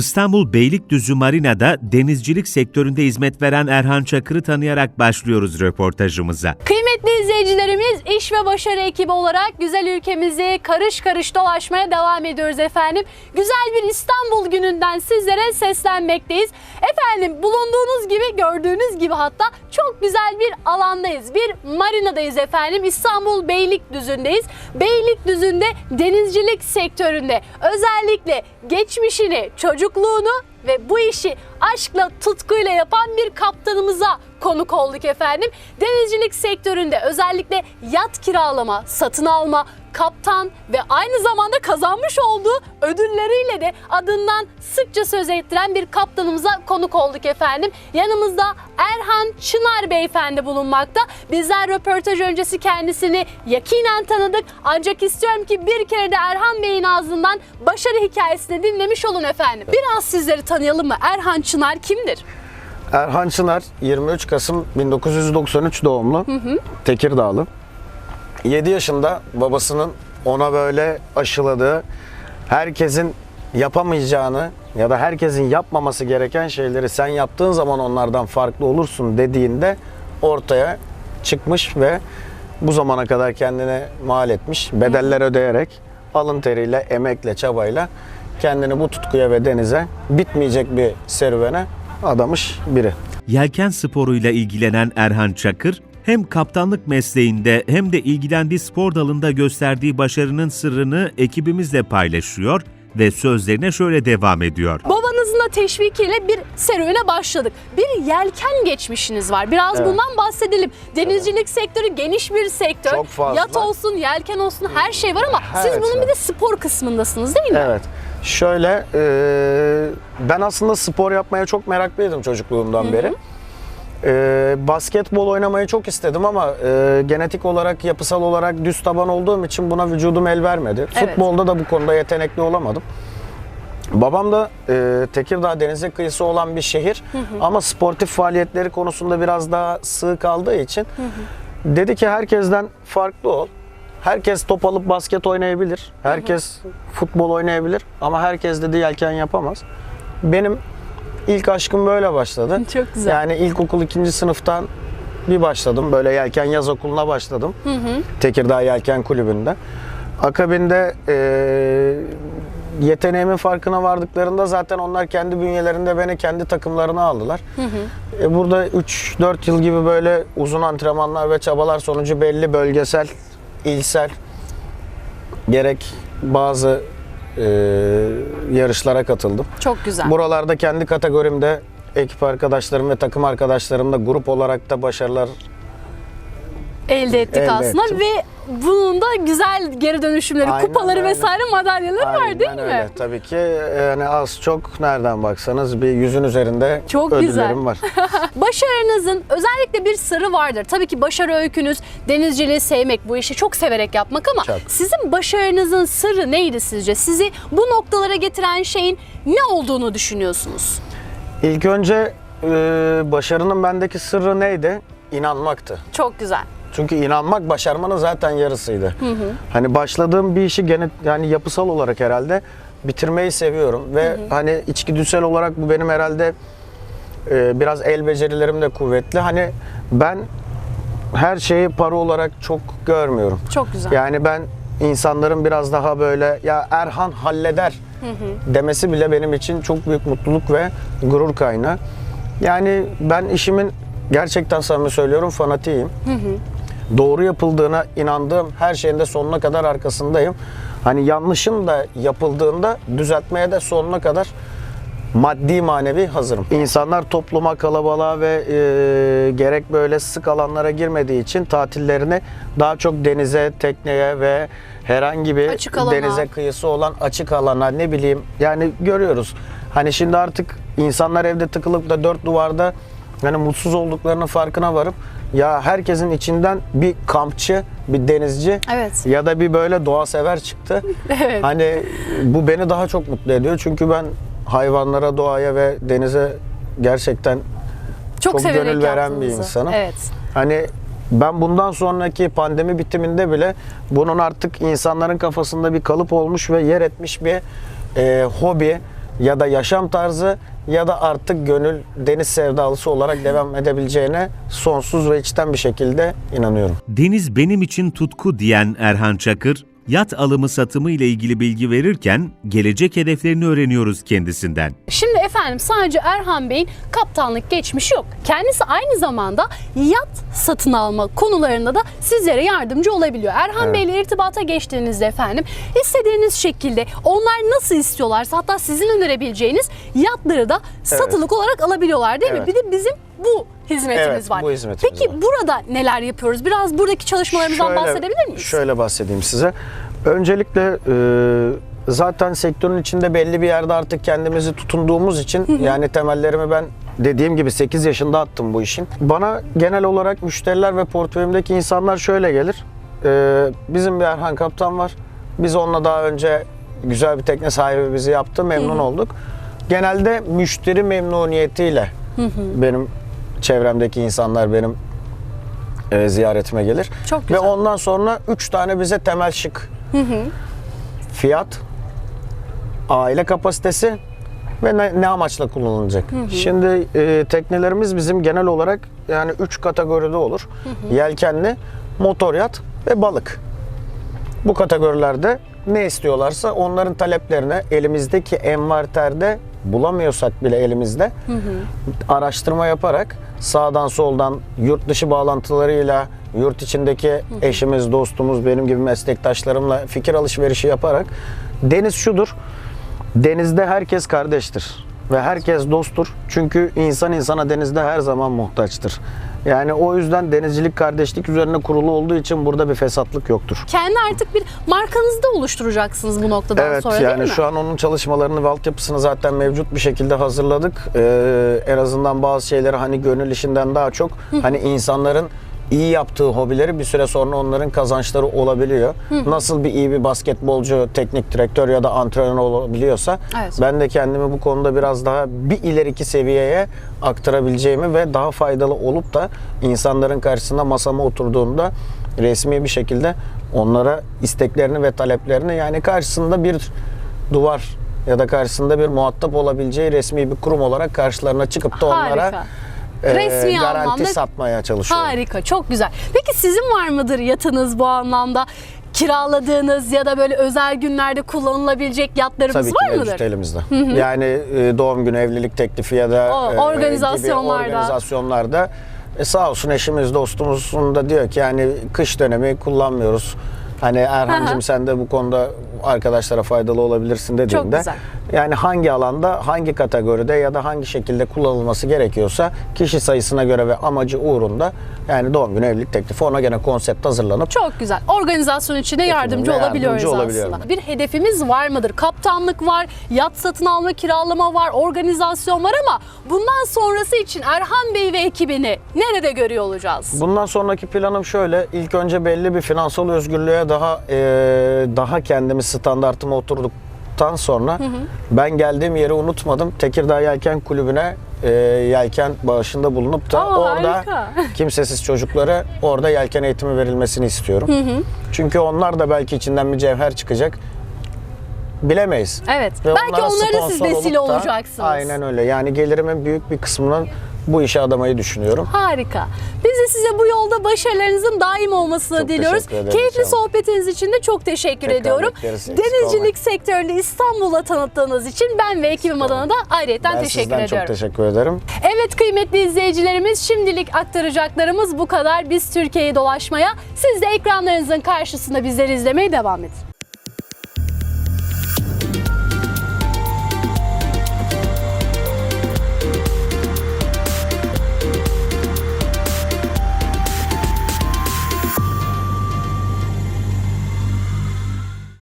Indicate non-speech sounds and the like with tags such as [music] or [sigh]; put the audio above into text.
İstanbul Beylikdüzü Marina'da denizcilik sektöründe hizmet veren Erhan Çakır'ı tanıyarak başlıyoruz röportajımıza. Kıymetli izleyicilerimiz iş ve başarı ekibi olarak güzel ülkemizi karış karış dolaşmaya devam ediyoruz efendim. Güzel bir İstanbul gününden sizlere seslenmekteyiz. Efendim bulunduğunuz gibi gördüğünüz gibi hatta çok güzel bir alandayız. Bir marinadayız efendim. İstanbul Beylikdüzü'ndeyiz. Beylikdüzü'nde denizcilik sektöründe özellikle geçmişini, çocukluğunu ve bu işi aşkla, tutkuyla yapan bir kaptanımıza konuk olduk efendim. Denizcilik sektöründe özellikle yat kiralama, satın alma, kaptan ve aynı zamanda kazanmış olduğu ödülleriyle de adından sıkça söz ettiren bir kaptanımıza konuk olduk efendim. Yanımızda Erhan Çınar beyefendi bulunmakta. Bizler röportaj öncesi kendisini yakinen tanıdık. Ancak istiyorum ki bir kere de Erhan Bey'in ağzından başarı hikayesini dinlemiş olun efendim. Biraz sizleri tanıyalım mı? Erhan Çınar kimdir? Erhan Çınar 23 Kasım 1993 doğumlu. Tekirdağlı. 7 yaşında babasının ona böyle aşıladığı herkesin yapamayacağını ya da herkesin yapmaması gereken şeyleri sen yaptığın zaman onlardan farklı olursun dediğinde ortaya çıkmış ve bu zamana kadar kendine mal etmiş. Bedeller ödeyerek alın teriyle, emekle, çabayla kendini bu tutkuya ve denize bitmeyecek bir serüvene adamış biri. Yelken sporuyla ilgilenen Erhan Çakır, hem kaptanlık mesleğinde hem de ilgilendiği spor dalında gösterdiği başarının sırrını ekibimizle paylaşıyor ve sözlerine şöyle devam ediyor. Da teşvikiyle bir serüvene başladık. Bir yelken geçmişiniz var. Biraz Evet. bundan bahsedelim. Denizcilik sektörü geniş bir sektör. Çok fazla. Yat olsun, yelken olsun her şey var ama siz Evet, bunun bir evet. de spor kısmındasınız değil mi? Evet. Şöyle e, ben aslında spor yapmaya çok meraklıydım çocukluğumdan beri. E, basketbol oynamayı çok istedim ama e, genetik olarak, yapısal olarak düz taban olduğum için buna vücudum el vermedi. Evet. Futbolda da bu konuda yetenekli olamadım. Babam da e, Tekirdağ denize kıyısı olan bir şehir ama sportif faaliyetleri konusunda biraz daha sığ kaldığı için dedi ki herkesten farklı ol. Herkes top alıp basket oynayabilir. Herkes futbol oynayabilir ama herkes dedi yelken yapamaz. Benim ilk aşkım böyle başladı. [laughs] Çok güzel. Yani ilkokul ikinci sınıftan bir başladım. Böyle yelken yaz okuluna başladım. Tekirdağ Yelken Kulübü'nde. Akabinde eee yeteneğimin farkına vardıklarında zaten onlar kendi bünyelerinde beni kendi takımlarına aldılar. E, burada 3-4 yıl gibi böyle uzun antrenmanlar ve çabalar sonucu belli bölgesel, ilsel gerek bazı eee, yarışlara katıldım. Çok güzel. Buralarda kendi kategorimde ekip arkadaşlarım ve takım arkadaşlarımla grup olarak da başarılar Elde ettik Elde aslında ettim. ve bunun da güzel geri dönüşümleri, Aynen kupaları öyle. vesaire madalyaları var değil Aynen mi? öyle. Tabii ki yani az çok nereden baksanız bir yüzün üzerinde Çok ödüllerim güzel. var. [laughs] Başarınızın özellikle bir sırrı vardır. Tabii ki başarı öykünüz denizciliği sevmek, bu işi çok severek yapmak ama Çok. sizin başarınızın sırrı neydi sizce? Sizi bu noktalara getiren şeyin ne olduğunu düşünüyorsunuz? İlk önce e, başarının bendeki sırrı neydi? İnanmaktı. Çok güzel. Çünkü inanmak başarmanın zaten yarısıydı. Hani başladığım bir işi gene yani yapısal olarak herhalde bitirmeyi seviyorum ve hani içgüdüsel olarak bu benim herhalde e, biraz el becerilerim de kuvvetli. Hani ben her şeyi para olarak çok görmüyorum. Çok güzel. Yani ben insanların biraz daha böyle ya Erhan halleder demesi bile benim için çok büyük mutluluk ve gurur kaynağı. Yani ben işimin gerçekten samimi söylüyorum fanatiyim. Doğru yapıldığına inandığım her şeyin de sonuna kadar arkasındayım. Hani yanlışın da yapıldığında düzeltmeye de sonuna kadar maddi manevi hazırım. İnsanlar topluma, kalabalığa ve e, gerek böyle sık alanlara girmediği için tatillerini daha çok denize, tekneye ve herhangi bir Açık alana. denize kıyısı olan açık alana ne bileyim yani görüyoruz. Hani şimdi artık insanlar evde tıkılıp da dört duvarda hani mutsuz olduklarının farkına varıp ya herkesin içinden bir kampçı, bir denizci Evet. ya da bir böyle doğa sever çıktı. [laughs] Evet. Hani bu beni daha çok mutlu ediyor. Çünkü ben hayvanlara, doğaya ve denize gerçekten Çok, çok gönül veren bir insanım. Evet. hani ben bundan sonraki pandemi bitiminde bile bunun artık insanların kafasında bir kalıp olmuş ve yer etmiş bir e, hobi ya da yaşam tarzı ya da artık gönül deniz sevdalısı olarak devam edebileceğine sonsuz ve içten bir şekilde inanıyorum. Deniz benim için tutku diyen Erhan Çakır, yat alımı satımı ile ilgili bilgi verirken gelecek hedeflerini öğreniyoruz kendisinden. Şimdi efendim sadece Erhan Bey'in kaptanlık geçmişi yok. Kendisi aynı zamanda yat satın alma konularında da sizlere yardımcı olabiliyor. Erhan Evet. Bey ile irtibata geçtiğinizde efendim istediğiniz şekilde onlar nasıl istiyorlarsa hatta sizin önerebileceğiniz yatları da satılık olarak alabiliyorlar değil mi? Evet. Bir de bizim bu hizmetimiz Evet, var. bu hizmetimiz Peki var. burada neler yapıyoruz? Biraz buradaki çalışmalarımızdan bahsedebilir miyiz? Şöyle bahsedeyim size. Öncelikle e, zaten sektörün içinde belli bir yerde artık kendimizi tutunduğumuz için yani temellerimi ben dediğim gibi 8 yaşında attım bu işin. Bana genel olarak müşteriler ve portföyümdeki insanlar şöyle gelir. E, bizim bir Erhan Kaptan var. Biz onunla daha önce güzel bir tekne sahibi bizi yaptı. Memnun olduk. Genelde müşteri memnuniyetiyle benim çevremdeki insanlar benim e, ziyaretime gelir. Çok Ve güzel. ondan sonra 3 tane bize temel şık. Fiyat, aile kapasitesi ve ne, ne amaçla kullanılacak. Şimdi e, teknelerimiz bizim genel olarak yani 3 kategoride olur. Yelkenli, motor yat ve balık. Bu kategorilerde ne istiyorlarsa onların taleplerine elimizdeki envarterde bulamıyorsak bile elimizde araştırma yaparak sağdan soldan yurt dışı bağlantılarıyla yurt içindeki eşimiz, dostumuz, benim gibi meslektaşlarımla fikir alışverişi yaparak deniz şudur. Denizde herkes kardeştir ve herkes dosttur. Çünkü insan insana denizde her zaman muhtaçtır. Yani o yüzden denizcilik kardeşlik üzerine kurulu olduğu için burada bir fesatlık yoktur. Kendi artık bir markanızı da oluşturacaksınız bu noktadan Evet sonra yani değil mi? şu an onun çalışmalarını ve altyapısını zaten mevcut bir şekilde hazırladık. Ee, en azından bazı şeyleri hani gönül işinden daha çok hani insanların iyi yaptığı hobileri bir süre sonra onların kazançları olabiliyor. Nasıl bir iyi bir basketbolcu, teknik direktör ya da antrenör olabiliyorsa Evet. ben de kendimi bu konuda biraz daha bir ileriki seviyeye aktarabileceğimi ve daha faydalı olup da insanların karşısında masama oturduğumda resmi bir şekilde onlara isteklerini ve taleplerini yani karşısında bir duvar ya da karşısında bir muhatap olabileceği resmi bir kurum olarak karşılarına çıkıp da onlara Harika. e, Resmi garanti anlamda- satmaya çalışıyorum. Harika, çok güzel. Peki sizin var mıdır yatınız bu anlamda? Kiraladığınız ya da böyle özel günlerde kullanılabilecek yatlarımız Tabii ki var mıdır? elimizde. Yani e, doğum günü, evlilik teklifi ya da O, e, organizasyonlarda. gibi organizasyonlarda e, sağ olsun eşimiz, dostumuzun da diyor ki yani kış dönemi kullanmıyoruz. Hani Hı hı. Erhan'cığım sen de bu konuda arkadaşlara faydalı olabilirsin dediğinde güzel. Yani hangi alanda, hangi kategoride ya da hangi şekilde kullanılması gerekiyorsa kişi sayısına göre ve amacı uğrunda yani doğum günü, evlilik teklifi ona gene konsept hazırlanıp Çok güzel. Organizasyon içinde yardımcı yardımcı olabiliyoruz olabiliyorum aslında. Bir hedefimiz var mıdır? Kaptanlık var, yat satın alma, kiralama var, organizasyon var ama bundan sonrası için Erhan Bey ve ekibini nerede görüyor olacağız? Bundan sonraki planım şöyle. İlk önce belli bir finansal özgürlüğe daha e, daha kendimi standartıma oturduktan sonra ben geldiğim yeri unutmadım. Tekirdağ Yelken Kulübü'ne e, yelken bağışında bulunup da Aa, orada harika. [laughs] kimsesiz çocuklara orada yelken eğitimi verilmesini istiyorum. Çünkü onlar da belki içinden bir cevher çıkacak. Bilemeyiz. Evet. Ve Belki onlara onlara siz vesile da- olacaksınız. Aynen öyle. Yani gelirimin büyük bir kısmını bu işe adamayı düşünüyorum. Harika. Biz de size bu yolda başarılarınızın daim olmasını Çok diliyoruz. Keyifli olun. sohbetiniz için de çok teşekkür Tekrar ediyorum. Denizcilik sektörünü İstanbul'a tanıttığınız için ben ve ekibim adına da ayrıca Ben teşekkür ediyorum. çok teşekkür ederim. Evet kıymetli izleyicilerimiz şimdilik aktaracaklarımız bu kadar. Biz Türkiye'yi dolaşmaya, siz de ekranlarınızın karşısında bizleri izlemeye devam edin.